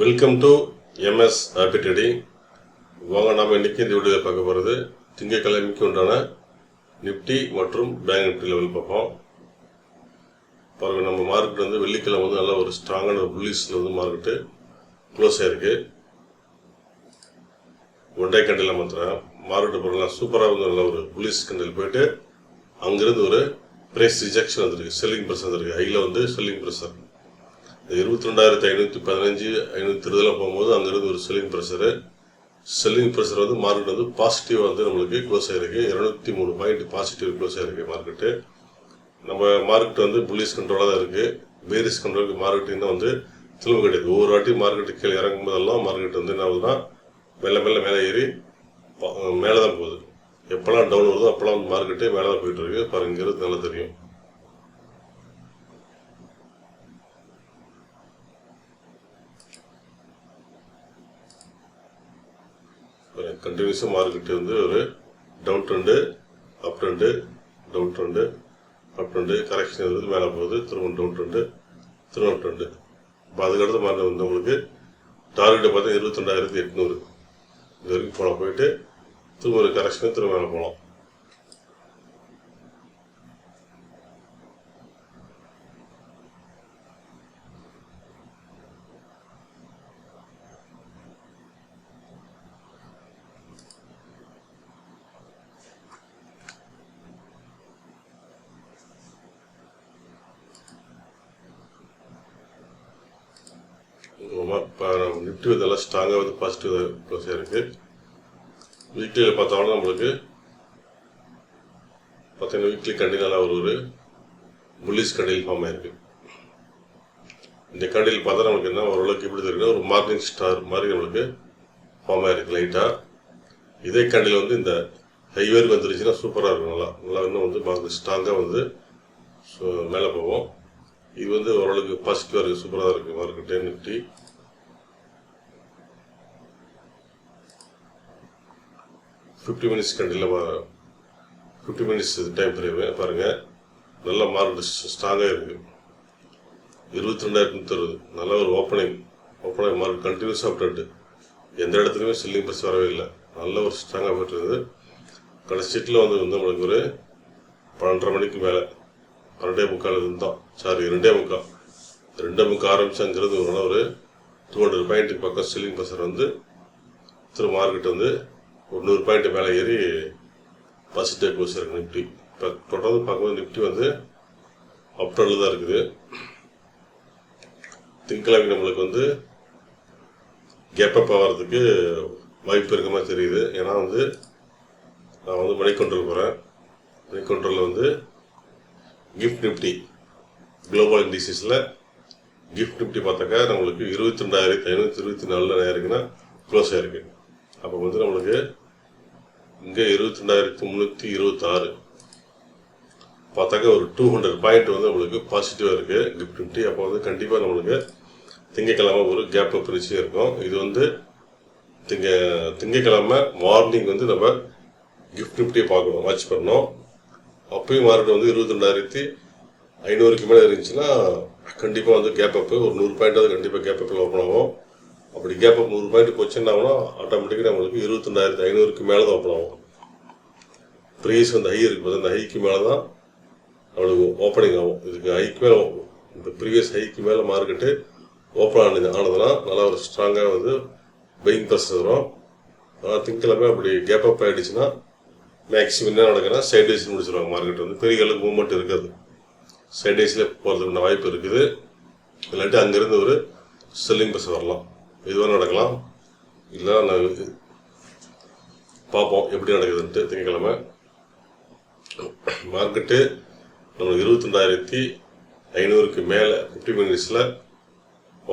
Welcome to MS happy trading வாங்க நாம் இன்னைக்கு இந்த வீடியோவில் பார்க்க போகிறது திங்கக்கிழமைக்கு உண்டான நிப்டி மற்றும் பேங்க் நிப்டி லெவல் பார்ப்போம். பாருங்க நம்ம மார்க்கெட் வந்து வெள்ளிக்கிழமை வந்து நல்ல ஒரு ஸ்ட்ராங்கான புல்லிஸில் வந்து மார்க்கெட்டு க்ளோஸ் ஆகிருக்கு ஒன் டே கண்டில் மாத்திரம் மார்க்கெட் பாருங்க சூப்பராக வந்து நல்ல ஒரு புல்லிஸ் கண்டில் போயிட்டு அங்கேருந்து ஒரு ப்ரைஸ் ரிஜெக்ஷன் வந்திருக்கு. செல்லிங் ப்ரெஷர் வந்திருக்கு. ஹையில் வந்து செல்லிங் ப்ரெஷர் இருபத்தி ரெண்டாயிரத்தி ஐநூற்றி பதினஞ்சு ஐநூற்றி இருபதில் போகும்போது அங்கேருந்து ஒரு செல்லிங் ப்ரெஷரு செல்லிங் ப்ரெஷர் வந்து மார்க்கெட் வந்து பாசிட்டிவாக வந்து நம்மளுக்கு க்ளோஸ் ஆகிருக்கு இரநூத்தி மூணு பாயிண்ட் பாசிட்டிவ் க்ளோஸ் ஆகிருக்கு மார்க்கெட்டு நம்ம மார்க்கெட் வந்து புல்லிஸ் கண்ட்ரோலாக தான் இருக்குது பேரிஸ் கண்ட்ரோலுக்கு மார்க்கெட் இன்னும் வந்து திரும்ப கிடையாது. ஒவ்வொரு வாட்டி மார்க்கெட்டு கீழே இறங்கும் போதெல்லாம் மார்க்கெட் வந்து என்ன ஆகுதுன்னா மெல்ல மெல்ல மேலே ஏறி மேலே தான் போகுது. எப்போல்லாம் டவுன் வருதோ அப்போல்லாம் வந்து மார்க்கெட்டே மேலே தான் போயிட்டு இருக்கு. பாருங்க இங்கிறது நல்லா தெரியும். கண்டினியூஸாக மார்க்கெட் வந்து ஒரு down trend up trend down trend up trend correction வந்து மேலே போகுது திரும்ப டவுன் ட்ரெண்டு திரும்ப ட்ரெண்டு இப்போ அதுக்கடுத்து மார்க்கெட் வந்து உங்களுக்கு டார்கெட்டை பார்த்தா இருபத்தி ரெண்டாயிரத்தி எட்நூறு. இது வரைக்கும் போனால் போயிட்டு திரும்ப ஒரு கரெக்ஷன் திரும்ப மேலே போகலாம். இப்போ நிஃப்டி வந்து ஸ்ட்ராங்காக வந்து பாசிட்டிவ் ப்ளஸ் இருக்குது வீக்லியில் பார்த்தோம்னா நம்மளுக்கு பார்த்தீங்கன்னா வீக்லி கண்டினியூலாக ஒரு ஒரு புல்லிஸ் கண்டில் ஃபார்ம் ஆயிருக்கு. இந்த கண்டில் பார்த்தா நம்மளுக்கு என்ன ஓரளவுக்கு எப்படி தெரியுதுன்னா ஒரு மார்னிங் ஸ்டார் மாதிரி நம்மளுக்கு ஃபார்ம் ஆயிருக்கு லைட்டாக இதே கண்டில் வந்து இந்த ஹைவேருக்கு வந்துருச்சுன்னா சூப்பராக இருக்கும். நல்லா நல்லா இன்னும் வந்து ஸ்ட்ராங்காக வந்து மேலே போவோம். இது வந்து ஓரளவுக்கு பாசிட்டிவாக இருக்குது சூப்பராக இருக்குது market Nifty fifty minutes candle fifty minutes time frame பாருங்கள் நல்ல மார்க் ஸ்ட்ராங்காக இருக்குது இருபத்தி ரெண்டாயிரத்தி நூற்றி அறுபது. நல்ல ஒரு ஓப்பனிங் ஓப்பனிங் மார்க் கண்டினியூஸ் போட்டு எந்த இடத்துலையுமே செல்லிங் ப்ரெஸ் வரவே இல்லை. நல்ல ஒரு ஸ்ட்ராங்காக போயிட்டு கடைசி சீட்டில் வந்து வந்து நம்மளுக்கு ஒரு பன்னெண்டரை மணிக்கு மேலே. பன்னெண்டே முக்கால் இருந்தோம் சாரி ரெண்டே முக்கால். ரெண்டே முக்கால் ஆரம்பிச்சாங்கிறது ஒரு ஒரு டூ ஹண்ட்ரட் பாயிண்ட்டுக்கு பக்கம் செல்லிங் ப்ரெஷர் வந்து திரு மார்க்கெட் வந்து ஒரு நூறு பாயிண்ட் மேலே ஏறி டே க்ளோஸ் இருக்கு நிஃப்டி இப்போ தொடர்ந்து பார்க்கும்போது நிஃப்டி வந்து அப்டரில் தான் இருக்குது. திங்கக்கிழமை நம்மளுக்கு வந்து கேப்பப் ஆகிறதுக்கு வாய்ப்பு இருக்க மாதிரி தெரியுது. ஏன்னா வந்து நான் வந்து மணி கண்ட்ரோல் போகிறேன் மணி கண்ட்ரோலில் வந்து கிஃப்ட் நிஃப்டி குளோபல் இண்டிசஸில் கிஃப்ட் நிஃப்டி பார்த்தாக்கா நம்மளுக்கு இருபத்தி ரெண்டாயிரத்தி ஐநூற்றி இருபத்தி நாலில் நேருக்குன்னா க்ளோஸ் ஆயிருக்கு அப்போ வந்து நம்மளுக்கு இங்கே இருபத்தி ரெண்டாயிரத்தி முந்நூற்றி இருபத்தாறு. பார்த்தாக்கா ஒரு டூ ஹண்ட்ரட் பாயிண்ட் வந்து நம்மளுக்கு பாசிட்டிவாக இருக்குது கிஃப்ட் நிஃப்டி அப்போ வந்து கண்டிப்பாக நம்மளுக்கு திங்கக்கிழமை ஒரு கேப் அப் நிச்சயம் இருக்கும். இது வந்து திங்க திங்கக்கிழமை மார்னிங் வந்து நம்ம கிஃப்ட் நிஃப்டியை பார்க்கணும் வாட்ச் பண்ணோம் அப்பயும் மார்க்கெட் வந்து இருபத்தி ரெண்டாயிரத்தி ஐநூறுக்கு மேலே இருந்துச்சுன்னா கண்டிப்பாக வந்து கேப் அப்பு ஒரு நூறு பாயிண்டாவது கண்டிப்பாக கேப் அப்பில் ஓப்பன் ஆகும். அப்படி கேப் அப் நூறு பாயிண்ட் போச்சுன்னா ஆட்டோமேட்டிக்காக நம்மளுக்கு இருபத்தெண்டாயிரத்து ஐநூறுக்கு மேலே தான் ஓப்பன் ஆகும். ப்ரைஸ் வந்து ஹை இருக்குது அந்த ஹைக்கு மேலே தான் நம்மளுக்கு ஓப்பனிங் ஆகும். இதுக்கு ஹைக்கு மேலே இந்த ப்ரீவியஸ் ஹைக்கு மேலே மார்க்கெட்டு ஓப்பன் ஆனது ஆனதுன்னா நல்லா ஒரு ஸ்ட்ராங்காக வந்து பையிங் ப்ரெஸ் வரும். ஆனால் திங்கக்கிழமை அப்படி கேப் அப் ஆகிடுச்சுன்னா மேக்ஸிமம் என்ன நடக்குன்னா சைடேஸ் முடிச்சிருவாங்க மார்க்கெட் வந்து. பெரிய அளவுக்கு மூவ்மெண்ட் இருக்காது. சைடேஸில் வைஸில் வாய்ப்பு இருக்குது. இல்லாட்டி அங்கேருந்து ஒரு செல்லிங் பஸ் வரலாம். எதுவாக நடக்கலாம். இல்லை நான் பார்ப்போம் எப்படி நடக்குதுன்ட்டு திங்கக்கிழமை. மார்க்கெட்டு நம்ம இருபத்திரண்டாயிரத்தி ஐநூறுக்கு மேலே ஃபிஃப்டி மினிட்ஸில்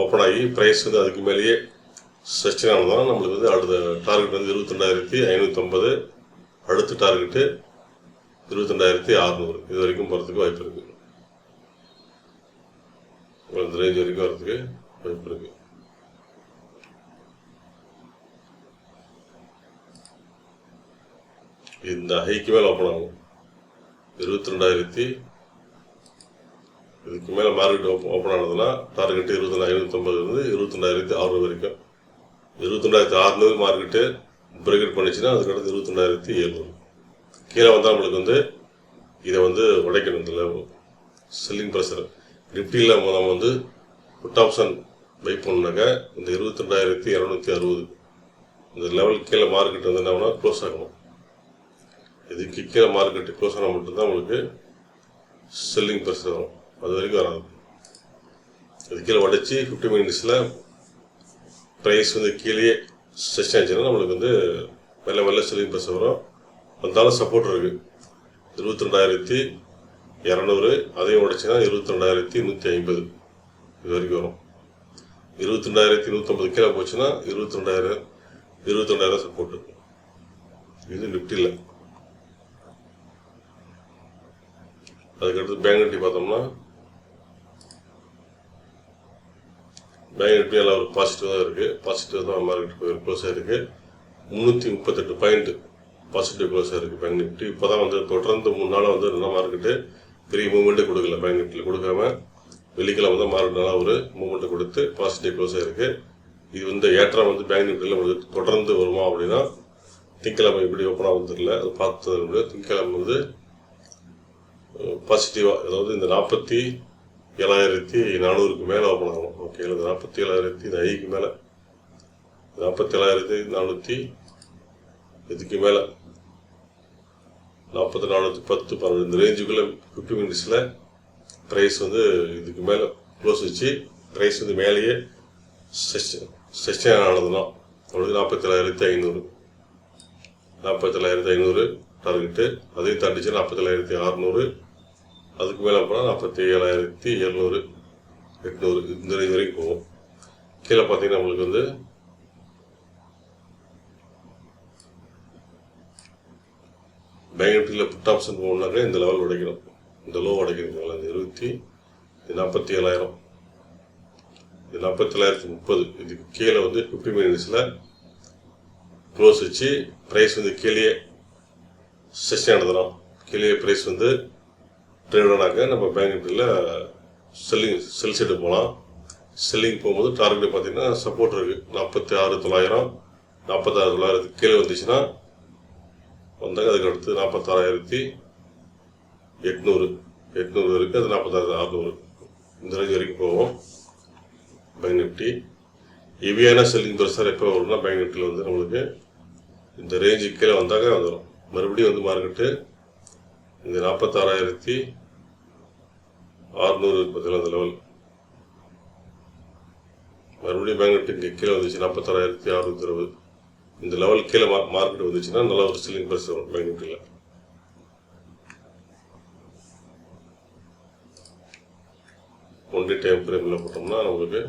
ஓப்பன் ஆகி ப்ரைஸ் வந்து அதுக்கு மேலேயே சஸ்டின் ஆனதுனால நம்மளுக்கு வந்து அடுத்த டார்கெட் வந்து இருபத்திரண்டாயிரத்தி ஐநூற்றம்பது அடுத்த டார்கெட்டு இருபத்திரண்டாயிரத்தி அறநூறு. இது வரைக்கும் போகிறதுக்கு வாய்ப்பு இருக்குது இந்த ரேஞ்ச் வரைக்கும் வரதுக்கு வாய்ப்பு இருக்குது இந்த ஹைக்கு மேலே ஓப்பன் ஆகும். இருபத்தி ரெண்டாயிரத்தி இதுக்கு மேலே மார்க்கெட் ஓப்பன் ஓப்பன் ஆனதுன்னா டார்கெட்டு இருபத்தி ஐநூற்றம்பதுலேருந்து இருபத்தொண்டாயிரத்தி அறுநூறு வரைக்கும். இருபத்தொண்டாயிரத்தி அறுநூறு மார்க்கெட்டு பிரேக்கெட் பண்ணிச்சுன்னா அதுக்கடுத்து இருபத்தொண்டாயிரத்தி எழுநூறு. கீழே வந்தால் நம்மளுக்கு வந்து இதை வந்து உடைக்கணும் இந்த லெவல் செல்லிங் ப்ரெஷர் நிஃப்டியில் நம்ம வந்து புட் ஆப்ஷன் பை பண்ணாக்க இந்த இருபத்தெண்டாயிரத்தி இரநூத்தி அறுபது. இந்த லெவல் கீழே மார்க்கெட் வந்து என்ன பண்ணால் க்ளோஸ் ஆகணும். இதுக்கு கீழே மார்க்கெட்டு க்ளோஸ் ஆனால் மட்டும்தான் உங்களுக்கு செல்லிங் ப்ரெஷர் வரும். அது வரைக்கும் வராது. இது கீழே உடைச்சி ஃபிஃப்டி மினிட்ஸில் ப்ரைஸ் வந்து கீழே செஷன் ஆச்சுன்னா நம்மளுக்கு வந்து மெல்ல மெல்ல செல்லிங் ப்ரெஷர் வரும். வந்தாலும் சப்போர்ட் இருக்குது இருபத்தி ரெண்டாயிரத்தி இரநூறு அதையும் உடைச்சினா இருபத்தி ரெண்டாயிரத்தி நூற்றி ஐம்பது இது வரைக்கும் வரும். இருபத்தி ரெண்டாயிரத்தி நூற்றம்பது கீழே போச்சுன்னா இருபத்தி ரெண்டாயிரம் இருபத்தி ரெண்டாயிரம் சப்போர்ட்டு இது நிஃப்டியில் அதுக்கடுத்து பேங்க் நிஃப்டி பார்த்தோம்னா பேங்க் நிஃப்டி எல்லாம் ஒரு பாசிட்டிவ் தான் இருக்குது பாசிட்டிவ் தான் மார்க்கெட் போய் க்ளோஸ் ஆகிருக்கு முந்நூற்றி முப்பத்தெட்டு பாயிண்ட் பாசிட்டிவ் க்ளோஸ் ஆகிருக்கு பேங்க் நிஃப்டி இப்போ தான் வந்து தொடர்ந்து மூணு நாளாக வந்து என்ன மார்க்கெட்டு பெரிய மூவ்மெண்ட்டே கொடுக்கல பேங்க் நிஃப்டியில் கொடுக்காம. வெள்ளிக்கிழமை தான் மார்க்கெட் நல்லா ஒரு மூவ்மெண்ட்டை கொடுத்து பாசிட்டிவ் க்ளோஸ் ஆகிருக்கு இது வந்து ஏற்றம் வந்து பேங்க் நிஃப்டியில் உங்களுக்கு தொடர்ந்து வருமா அப்படின்னா திங்கக்கிழமை எப்படி ஓப்பன் ஆகும் தெரியல. அது பார்த்தது திங்கக்கிழமை வந்து பாசிட்டிவாக அதாவது இந்த நாற்பத்தி ஏழாயிரத்தி நானூறுக்கு மேலே ஓப்பன் ஆகும் ஓகே இந்த நாற்பத்தி ஏழாயிரத்தி இந்த ஐக்கு மேலே. நாற்பத்தி ஏழாயிரத்தி நானூற்றி இதுக்கு மேலே. நாற்பத்தி நானூற்றி பத்து பன்னெண்டு இந்த ரேஞ்சுக்குள்ளே ஃபிஃப்டி மினிட்ஸில் ப்ரைஸ் வந்து இதுக்கு மேலே க்ளோஸ் வச்சு ப்ரைஸ் வந்து மேலேயே செஷன் செஷன் ஆனதுன்னா அவளுக்கு நாற்பத்தேழாயிரத்தி ஐநூறு. நாற்பத்தேழாயிரத்தி ஐநூறு டார்கெட்டு அதையும் தாண்டிச்சு நாற்பத்தேழாயிரத்தி அறநூறு. அதுக்கு மேலே போனால் நாற்பத்தி ஏழாயிரத்தி எழுநூறு எட்நூறு இந்த ரேஞ்ச் வரைக்கும் போகும். கீழே பார்த்தீங்கன்னா நம்மளுக்கு வந்து பேங்க் நிஃப்டியில் புட் ஆப்ஷன் போகணுனாக்க இந்த லெவல் உடைக்கணும். இந்த லோ உடைக்கணும். இந்த இருபத்தி நாற்பத்தி ஏழாயிரம். இது நாற்பத்தி ஏழாயிரத்தி முப்பது. இதுக்கு கீழே வந்து ஃபிஃப்டி மினிட்ஸில் க்ளோஸ் வச்சு ப்ரைஸ் வந்து கீழே செஷன் நடத்துகிறோம் கீழே ப்ரைஸ் வந்து ட்ரேடானாக்க நம்ம பேங்க் நிஃப்டியில் செல்லிங் செல் சைடு போகலாம் செல்லிங் போகும்போது டார்கெட் பார்த்தீங்கன்னா சப்போர்ட் இருக்குது நாற்பத்தி ஆறு தொள்ளாயிரம் நாற்பத்தாறு தொள்ளாயிரத்துக்கு கீழே வந்துச்சுன்னா வந்தாங்க. அதுக்கு அடுத்து நாற்பத்தாறாயிரத்தி எட்நூறு எட்நூறு இருக்குது அது நாற்பத்தாறு அறுநூறு. இந்த ரேஞ்ச் வரைக்கும் போவோம். பேங்க் நிஃப்டி ஹெவியான செல்லிங் ப்ரெஷர் எப்போ வரும்னா பேங்க் நிஃப்டியில் வந்து நம்மளுக்கு இந்த ரேஞ்சுக்கு கீழே வந்தாக்க வந்துடும் மறுபடியும் வந்து மார்க்கெட்டு இந்த நாற்பத்தாறாயிரத்தி அறுநூறு பார்த்தீங்களா அந்த லெவல் மறுபடியும் மேக்னெட் இங்கே கீழே வந்துச்சு நாற்பத்தாறாயிரத்தி அறுநூத்தி இருபது இந்த லெவல் கீழே மார்க்கெட் வந்துச்சுன்னா நல்ல ஒரு சில்லிங் ப்ரெஷர் வரும் மேக்னெட்டில் நிஃப்டியில் ஒன் டே டைம் ஃப்ரேமில் போட்டோம்னா நம்மளுக்கு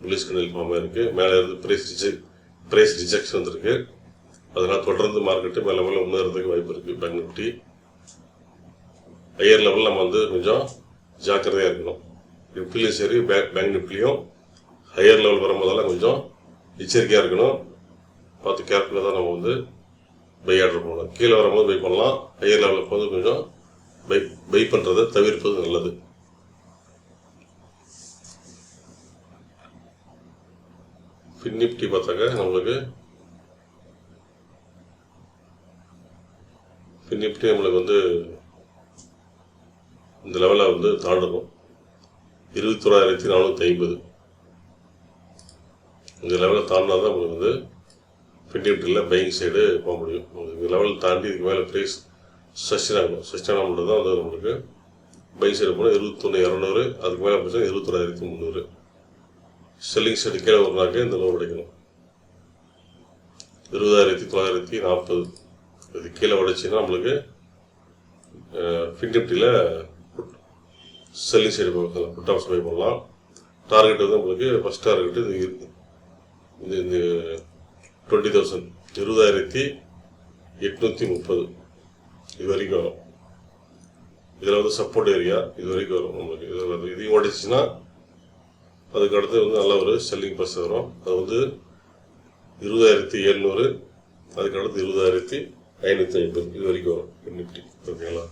புலிஸ் கண்டில் ஃபார்மாக இருக்குது மேலே இருந்து ப்ரைஸ் ரிஜெக்ட் ப்ரைஸ் ரிஜெக்ஷன் வந்திருக்கு. அதனால் தொடர்ந்து மார்க்கெட்டு மேலே மேலே முன்னேறதுக்கு வாய்ப்பு இருக்குது பேங்க் நிஃப்டி ஹையர் லெவலில் நம்ம வந்து கொஞ்சம் ஜாக்கிரதையாக இருக்கணும். நிஃப்டிலையும் சரி பேங்க் பேங்க் நிஃப்டிலையும் ஹையர் லெவல் வரும்போதெல்லாம் கொஞ்சம் எச்சரிக்கையாக இருக்கணும். பார்த்து கேர்ஃபுல்லாக தான் நம்ம வந்து பை ஆர்டர் பண்ணணும். கீழே வரும்போது பை பண்ணலாம். ஹையர் லெவலில் போது கொஞ்சம் பை பை பண்ணுறதை தவிர்ப்பது நல்லது. ஃபின் நிஃப்டி பார்த்தாக்க நம்மளுக்கு நிஃப்டி நம்மளுக்கு வந்து இந்த லெவலில் வந்து தாண்டணும் இருபத்தோராயிரத்தி நானூற்றி ஐம்பது. இந்த லெவலில் தாண்டினா தான் உங்களுக்கு வந்து பின்னிப்டியில் நிஃப்டியில் சைடு போக முடியும். இந்த லெவல் தாண்டி இதுக்கு மேலே ப்ரைஸ் சஸ்டன் ஆகணும் சஸ்டன் ஆகணும் தான் வந்து நம்மளுக்கு பைக் சைடு போனால் இருபத்தொன்று இரநூறு அதுக்கு மேலே போச்சுன்னா இருபத்தொராயிரத்தி முந்நூறு. செல்லிங் சைடு கீழே ஒரு இந்த லோன் கிடைக்கணும். இருபதாயிரத்தி தொள்ளாயிரத்தி நாற்பது. இது கீழே உடைச்சின்னா நம்மளுக்கு ஃபின்னிப்டியில் செல்லிங் சைடு போகலாம் புட் ஆப்ஸ் பை பண்ணலாம் டார்கெட் வந்து நம்மளுக்கு ஃபஸ்ட் டார்கெட் இது இந்த இந்த டுவெண்ட்டி தௌசண்ட் இருபதாயிரத்தி எட்நூற்றி முப்பது. இது வரைக்கும் வரும். இதில் வந்து சப்போர்ட் ஏரியா இது வரைக்கும் வரும் நம்மளுக்கு. இது வந்து இதையும் உடைச்சின்னா அதுக்கு அடுத்து வந்து நல்ல ஒரு செல்லிங் பஸ் வரும். அது வந்து இருபதாயிரத்தி எழுநூறு அதுக்கு அடுத்து இருபதாயிரத்தி ஐநூற்றி ஐம்பது. இது வரைக்கும் வரும் நிஃப்டி ஓகேங்களா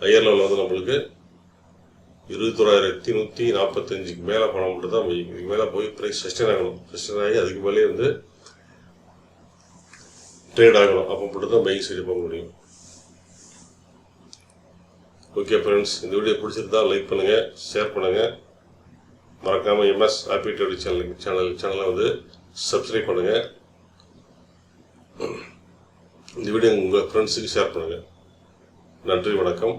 ஹையர் லெவலில் வந்து நம்மளுக்கு இருபத்தோராயிரத்தி நூற்றி நாற்பத்தஞ்சுக்கு மேலே பணம் மட்டும் தான் போய் இதுக்கு மேலே போய் ப்ரைஸ் சஸ்டெயின் ஆகணும். சஸ்டெயின் ஆகி அதுக்கு மேலே வந்து ட்ரேட் ஆகணும். அப்போ மட்டும் தான் பைக் சைடு போக முடியும். ஓகே ஃப்ரெண்ட்ஸ் இந்த வீடியோ பிடிச்சிருந்தா லைக் பண்ணுங்கள் ஷேர் பண்ணுங்கள் மறக்காமல் எம்எஸ் ஹாப்பி சேனல் சேனல் சேனலை வந்து சப்ஸ்கிரைப் பண்ணுங்கள் இந்த வீடியோ உங்கள் ஃப்ரெண்ட்ஸுக்கு ஷேர் பண்ணுங்கள். நன்றி வணக்கம்.